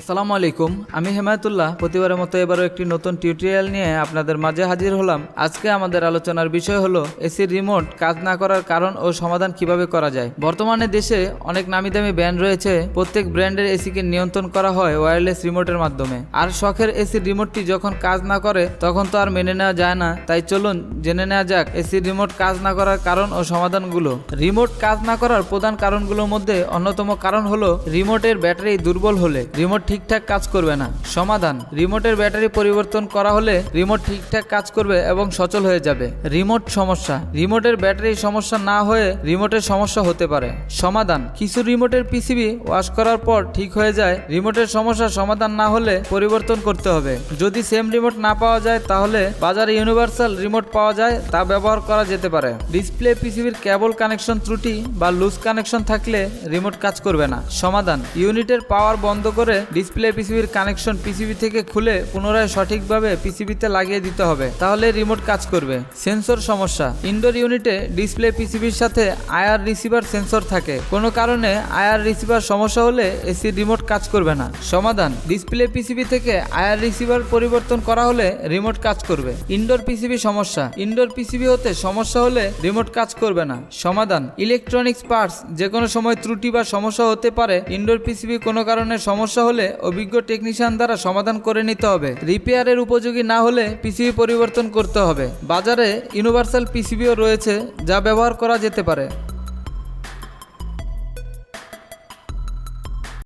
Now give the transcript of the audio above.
আসসালামু আলাইকুম, আমি হেমায়তুল্লাহ। প্রতিবারের মতো এবারও একটি নতুন টিউটোরিয়াল নিয়ে আপনাদের মাঝে হাজির হলাম। আজকে আমাদের আলোচনার বিষয় হলো এসির রিমোট কাজ না করার কারণ ও সমাধান কীভাবে করা যায়। বর্তমানে দেশে অনেক নামি দামি ব্র্যান্ড রয়েছে, প্রত্যেক ব্র্যান্ডের এসিকে নিয়ন্ত্রণ করা হয় ওয়্যারলেস রিমোটের মাধ্যমে। আর শখের এসির রিমোটটি যখন কাজ না করে, তখন তো আর মেনে নেওয়া যায় না। তাই চলুন জেনে নেওয়া যাক এসির রিমোট কাজ না করার কারণ ও সমাধানগুলো। রিমোট কাজ না করার প্রধান কারণগুলোর মধ্যে অন্যতম কারণ হলো রিমোটের ব্যাটারি দুর্বল হলে। রিমোট ঠিকঠাক কাজ করবে না। সমাধান, রিমোটের ব্যাটারি পরিবর্তন করা হলে রিমোট ঠিকঠাক কাজ করবে এবং সচল হয়ে যাবে। রিমোট সমস্যা, রিমোটের ব্যাটারি সমস্যা না হয়ে রিমোটের সমস্যা হতে পারে। সমাধান, কিছু রিমোটের পিসিবি ওয়াশ করার পর ঠিক হয়ে যায়, রিমোটের সমস্যা সমাধান না হলে পরিবর্তন করতে হবে। যদি সেম রিমোট না পাওয়া যায় তাহলে বাজারে ইউনিভার্সাল রিমোট পাওয়া যায় তা ব্যবহার করা যেতে পারে। ডিসপ্লে পিসিবির কেবল কানেকশন ত্রুটি বা লুজ কানেকশন থাকলে রিমোট কাজ করবে না। সমাধান, ইউনিটের পাওয়ার বন্ধ করে ডিসপ্লে পিসিবির কানেকশন পিসিবি থেকে খুলে পুনরায় সঠিকভাবে পিসিবিতে লাগিয়ে দিতে হবে। তাহলে রিমোট কাজ করবে। সেন্সর সমস্যা। ইনডোর ইউনিটে ডিসপ্লে পিসিবির সাথে আয়ার রিসিভার সেন্সর থাকে। কোনো কারণে আয়ার রিসিভার সমস্যা হলে এসি রিমোট কাজ করবে না। সমাধান। ডিসপ্লে পিসিবি থেকে আয়ার রিসিভার পরিবর্তন করা হলে রিমোট কাজ করবে। ইনডোর পিসিবি সমস্যা। ইনডোর পিসিবি হতে সমস্যা হলে রিমোট কাজ করবে না। সমাধান। ইলেকট্রনিক্স পার্টস যে কোনো সময় ত্রুটি বা সমস্যা হতে পারে, ইনডোর পিসিবি কোনো কারণে সমস্যা হলে অভিজ্ঞ টেকনিশিয়ান দ্বারা সমাধান করে নিতে হবে। রিপেয়ারের উপযোগী না হলে পিসিবি পরিবর্তন করতে হবে। বাজারে ইউনিভার্সাল পিসিবিও রয়েছে যা ব্যবহার করা যেতে পারে।